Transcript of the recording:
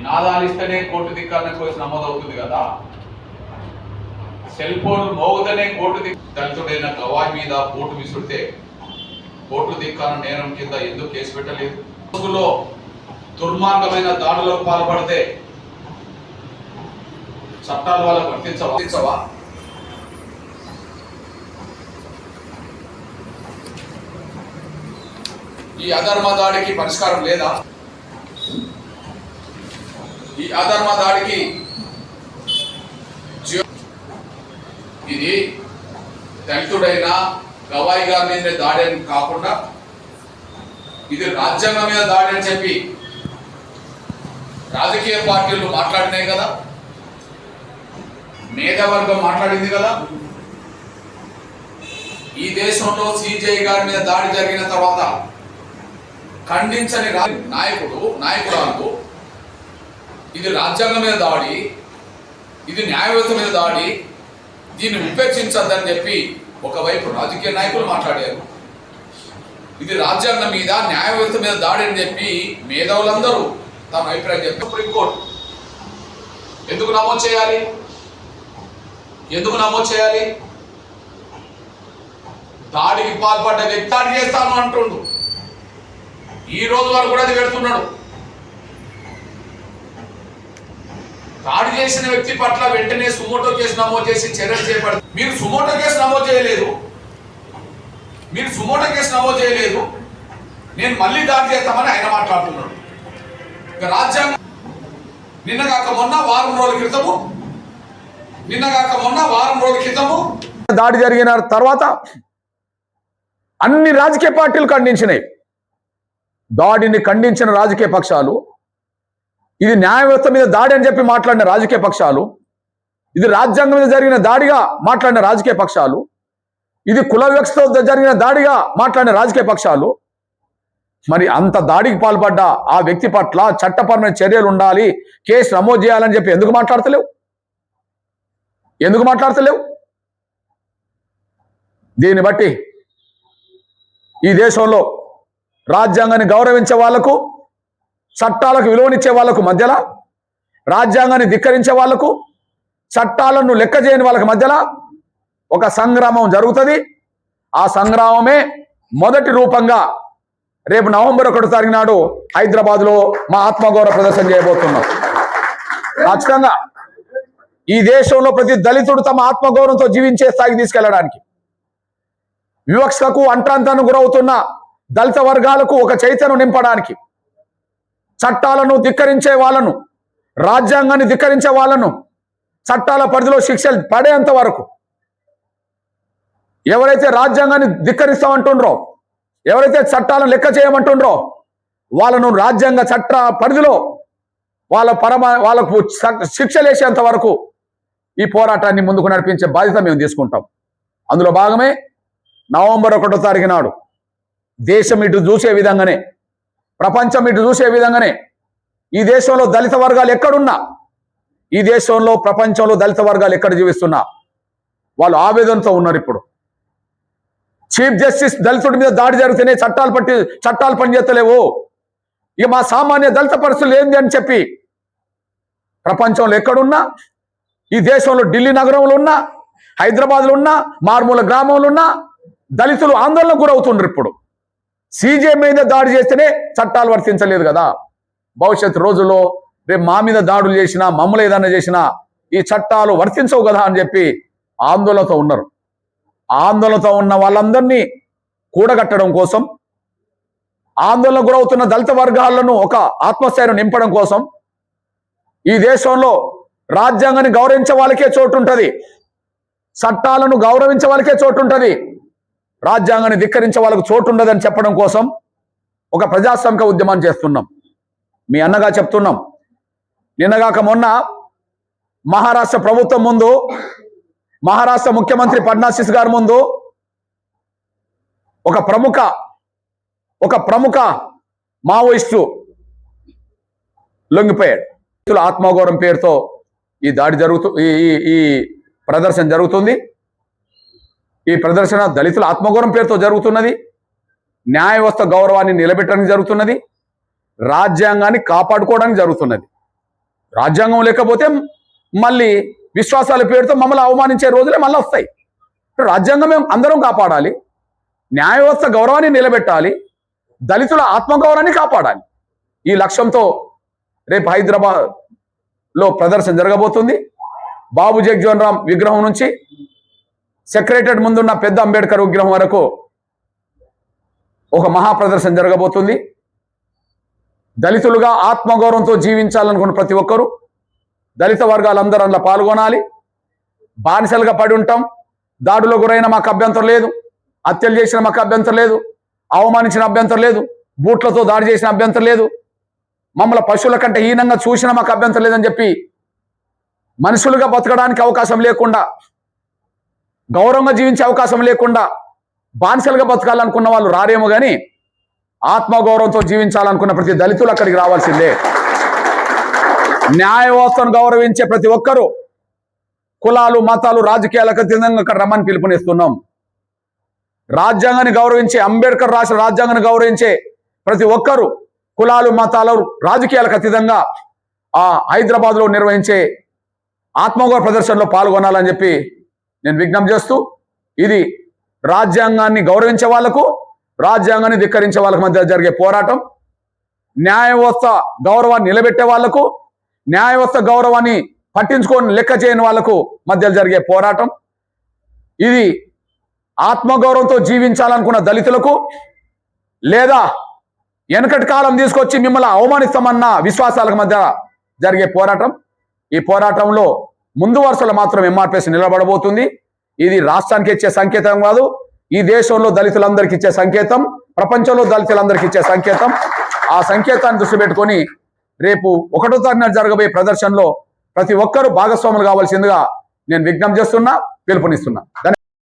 నినాదాలు ఇస్తేనే కోర్టు కోసి కేసు నమోదవుతుంది కదా? సెల్ ఫోన్ మోగుతనే కోర్టు దిక్ దళితుడైన గవాయి మీద కోర్టు విసుడితే కోర్టు ధిక్కారణ నేరం కింద ఎందుకు కేసు పెట్టలేదు? రోజుల్లో దుర్మార్గమైన దాడులకు పాల్పడితే చట్టాలు వాళ్ళకు వర్తించవా? ఈ అధర్మ దాడికి పరిష్కారం లేదా? ఈ అధర్మ దాడికి ఇది దళితుడైన గవాయి గారి మీద దాడి అని కాకుండా ఇది రాజ్యాంగం మీద దాడి అని చెప్పి రాజకీయ పార్టీలు మాట్లాడినాయి కదా. మేధావర్గం మాట్లాడింది కదా. ఈ దేశంలో సిజే గారి మీద దాడి జరిగిన తర్వాత ఖండించని నాయకుడు నాయకురాలు ఇది రాజ్యాంగం మీద దాడి ఇది న్యాయవ్యవస్థ మీద దాడి దీన్ని ఉపేక్షించద్దని చెప్పి ఒకవైపు రాజకీయ నాయకులు మాట్లాడారు. ఇది రాజ్యాంగం మీద న్యాయ వ్యవస్థ మీద దాడి అని చెప్పి మేధావులందరూ తమ అభిప్రాయం చెప్పి సుప్రీంకోర్టు ఎందుకు నమోదు చేయాలి? ఎందుకు నమోదు చేయాలి? దాడికి పాల్పడ్డ వ్యక్తి దాడి చేస్తాను అంటుండు. ఈ రోజు వరకు కూడా అది పెడుతున్నాడు. దాడి చేసిన వ్యక్తి పట్ల వెంటనే సుమోటో కేసు నమోదు చేసి చర్యలు చేపడతారు మీరు సుమోటో కేసు నమోదు చేయలేదు. మీరు సుమోటో కేసు నమోదు చేయలేదు. నేను మళ్ళీ దాడి చేస్తామని ఆయన మాట్లాడుతున్నాడు. ఇక రాజ్యాంగం నిన్న కాక మొన్న వారం రోజుల క్రితము నిన్న కాక మొన్న వారం రోజుల క్రితము దాడి జరిగిన తర్వాత అన్ని రాజకీయ పార్టీలు ఖండించినాయి దాడిని ఖండించిన రాజకీయ పక్షాలు ఇది న్యాయ వ్యవస్థ మీద దాడి అని చెప్పి మాట్లాడిన రాజకీయ పక్షాలు ఇది రాజ్యాంగం మీద జరిగిన దాడిగా మాట్లాడిన రాజకీయ పక్షాలు ఇది కుల వ్యవస్థతో జరిగిన దాడిగా మాట్లాడిన రాజకీయ పక్షాలు. మరి అంత దాడికి పాల్పడ్డ ఆ వ్యక్తి పట్ల చట్టపరమైన చర్యలు ఉండాలి కేసు నమోదు చేయాలని చెప్పి ఎందుకు మాట్లాడతలేవు? ఎందుకు మాట్లాడతలేవు? దీన్ని బట్టి ఈ దేశంలో రాజ్యాంగాన్ని గౌరవించే వాళ్ళకు చట్టాలకు విలువనిచ్చే వాళ్ళకు మధ్యలో రాజ్యాంగాన్ని ధిక్కరించే వాళ్ళకు చట్టాలను లెక్క చేయని వాళ్ళకి మధ్యలో ఒక సంగ్రామం జరుగుతుంది. ఆ సంగ్రామమే మొదటి రూపంగా రేపు నవంబర్ ఒకటి తారీఖు నాడు హైదరాబాద్లో మా ఆత్మగౌరవ ప్రదర్శన చేయబోతున్నాం. ఖచ్చితంగా ఈ దేశంలో ప్రతి దళితుడు తమ ఆత్మగౌరవంతో జీవించే స్థాయికి తీసుకెళ్ళడానికి వివక్షకు అంట్రాంతానికి గురవుతున్న దళిత వర్గాలకు ఒక చైతన్యం నింపడానికి చట్టాలను ధిక్కరించే వాళ్ళను రాజ్యాంగాన్ని ధిక్కరించే వాళ్ళను చట్టాల పరిధిలో శిక్షలు పడేంత వరకు. ఎవరైతే రాజ్యాంగాన్ని ధిక్కరిస్తామంటుండ్రో ఎవరైతే చట్టాలను లెక్క చేయమంటుండ్రో వాళ్ళను రాజ్యాంగ చట్ట పరిధిలో వాళ్ళ పరమ వాళ్ళకు శిక్షలేసేంత వరకు ఈ పోరాటాన్ని ముందుకు నడిపించే బాధ్యత మేము తీసుకుంటాం. అందులో భాగమే నవంబర్ ఒకటో తారీఖు నాడు దేశం ఇటు చూసే విధంగానే ప్రపంచం ఇటు చూసే విధంగానే ఈ దేశంలో దళిత వర్గాలు ఎక్కడున్నా ఈ దేశంలో ప్రపంచంలో దళిత వర్గాలు ఎక్కడ జీవిస్తున్నా వాళ్ళు ఆవేదనతో ఉన్నారు ఇప్పుడు. చీఫ్ జస్టిస్ దళితుడి మీద దాడి జరిగితేనే చట్టాలు పట్టి చట్టాలు పనిచేస్తలేవు. ఇక మా సామాన్య దళిత పరిస్థితులు ఏంది అని చెప్పి ప్రపంచంలో ఎక్కడున్నా ఈ దేశంలో ఢిల్లీ నగరంలో ఉన్నా హైదరాబాద్లో ఉన్నా మారుమూల గ్రామంలో ఉన్నా దళితులు ఆందోళనకు గురవుతుండ్రు ఇప్పుడు. సీజే మీద దాడి చేస్తేనే చట్టాలు వర్తించలేదు కదా. భవిష్యత్ రోజుల్లో రేపు మా మీద దాడులు చేసినా మమ్మల్ని ఏదైనా చేసినా ఈ చట్టాలు వర్తించవు కదా అని చెప్పి ఆందోళనతో ఉన్నారు. ఆందోళనతో ఉన్న వాళ్ళందరినీ కూడగట్టడం కోసం ఆందోళన గురవుతున్న దళిత వర్గాలను ఒక ఆత్మస్థైర్యం నింపడం కోసం ఈ దేశంలో రాజ్యాంగాన్ని గౌరవించే వాళ్ళకే చోటు ఉంటుంది. చట్టాలను గౌరవించే వాళ్ళకే చోటు ఉంటుంది. రాజ్యాంగాన్ని ధిక్కరించే వాళ్ళకు చోటు ఉండదని చెప్పడం కోసం ఒక ప్రజాస్వామిక ఉద్యమాన్ని చేస్తున్నాం. మీ అన్నగా చెప్తున్నాం. నిన్నగాక మొన్న మహారాష్ట్ర ప్రభుత్వం ముందు మహారాష్ట్ర ముఖ్యమంత్రి ఫడ్నాసిస్ గారి ముందు ఒక ప్రముఖ ఒక ప్రముఖ మావోయిస్టు లొంగిపోయాడు. వ్యక్తుల ఆత్మగౌరవం పేరుతో ఈ దాడి జరుగుతూ ఈ- ఈ ప్రదర్శన జరుగుతుంది. ఈ ప్రదర్శన దళితుల ఆత్మగౌరవం పేరుతో జరుగుతున్నది. న్యాయ వ్యవస్థ గౌరవాన్ని నిలబెట్టడానికి జరుగుతున్నది. రాజ్యాంగాన్ని కాపాడుకోవడానికి జరుగుతున్నది. రాజ్యాంగం లేకపోతే మళ్ళీ విశ్వాసాల పేరుతో మమ్మల్ని అవమానించే రోజులే మళ్ళీ వస్తాయి. రాజ్యాంగం మేము అందరం కాపాడాలి. న్యాయ వ్యవస్థ గౌరవాన్ని నిలబెట్టాలి. దళితుల ఆత్మగౌరవాన్ని కాపాడాలి. ఈ లక్ష్యంతో రేపు హైదరాబాద్లో ప్రదర్శన జరగబోతుంది. బాబు జగ్జోన్ రామ్ విగ్రహం నుంచి సెక్రటరేట్ ముందున్న పెద్ద అంబేద్కర్ విగ్రహం వరకు ఒక మహా ప్రదర్శన జరగబోతుంది. దళితులుగా ఆత్మగౌరవంతో జీవించాలనుకున్న ప్రతి ఒక్కరూ దళిత వర్గాలందరూ అందులో పాల్గొనాలి. బానిసలుగా పడి ఉంటాం. దాడులో గురైన మాకు అభ్యంతరం లేదు. హత్యలు చేసిన మాకు అభ్యంతరం లేదు. అవమానించిన అభ్యంతరం లేదు. బూట్లతో దాడి చేసిన అభ్యంతరం లేదు. మమ్మల్ని పశువుల కంటే హీనంగా చూసిన మాకు అభ్యంతరం లేదని చెప్పి మనుషులుగా బతకడానికి అవకాశం లేకుండా గౌరవంగా జీవించే అవకాశం లేకుండా బానిసలుగా బతకాలనుకున్న వాళ్ళు రారేమో కానీ ఆత్మగౌరవంతో జీవించాలనుకున్న ప్రతి దళితులు అక్కడికి రావాల్సిందే. న్యాయ వ్యవస్థను గౌరవించే ప్రతి ఒక్కరూ కులాలు మతాలు రాజకీయాలకు అతీతంగా అక్కడ రమ్మని పిలుపునిస్తున్నాం. రాజ్యాంగాన్ని గౌరవించే అంబేద్కర్ రాసిన రాజ్యాంగాన్ని గౌరవించే ప్రతి ఒక్కరూ కులాలు మతాలు రాజకీయాలకు అతీతంగా ఆ హైదరాబాద్లో నిర్వహించే ఆత్మగౌరవ ప్రదర్శనలో పాల్గొనాలని చెప్పి నేను విజ్ఞప్తి చేస్తూ ఇది రాజ్యాంగాన్ని గౌరవించే వాళ్ళకు రాజ్యాంగాన్ని ధిక్కరించే వాళ్ళకి మధ్య జరిగే పోరాటం న్యాయ వ్యవస్థ గౌరవాన్ని నిలబెట్టే వాళ్ళకు న్యాయ వ్యవస్థ గౌరవాన్ని పట్టించుకొని లెక్క చేయని వాళ్ళకు మధ్య జరిగే పోరాటం ఇది ఆత్మగౌరవంతో జీవించాలనుకున్న దళితులకు లేదా వెనకటి కాలం తీసుకొచ్చి మిమ్మల్ని అవమానిస్తామన్న విశ్వాసాలకు మధ్య జరిగే పోరాటం. ఈ పోరాటంలో ముందు వరుసలో మాత్రం ఎంఆర్పిఎస్ నిలబడబోతుంది. ఇది రాష్ట్రానికి ఇచ్చే సంకేతం కాదు ఈ దేశంలో దళితులందరికీ ఇచ్చే సంకేతం ప్రపంచంలో దళితులందరికీ ఇచ్చే సంకేతం. ఆ సంకేతాన్ని దృష్టి పెట్టుకొని రేపు ఒకటో తారీఖున జరగబోయే ప్రదర్శనలో ప్రతి ఒక్కరూ భాగస్వాములు కావాల్సిందిగా నేను విజ్ఞప్తి చేస్తున్నా పిలుపునిస్తున్నా.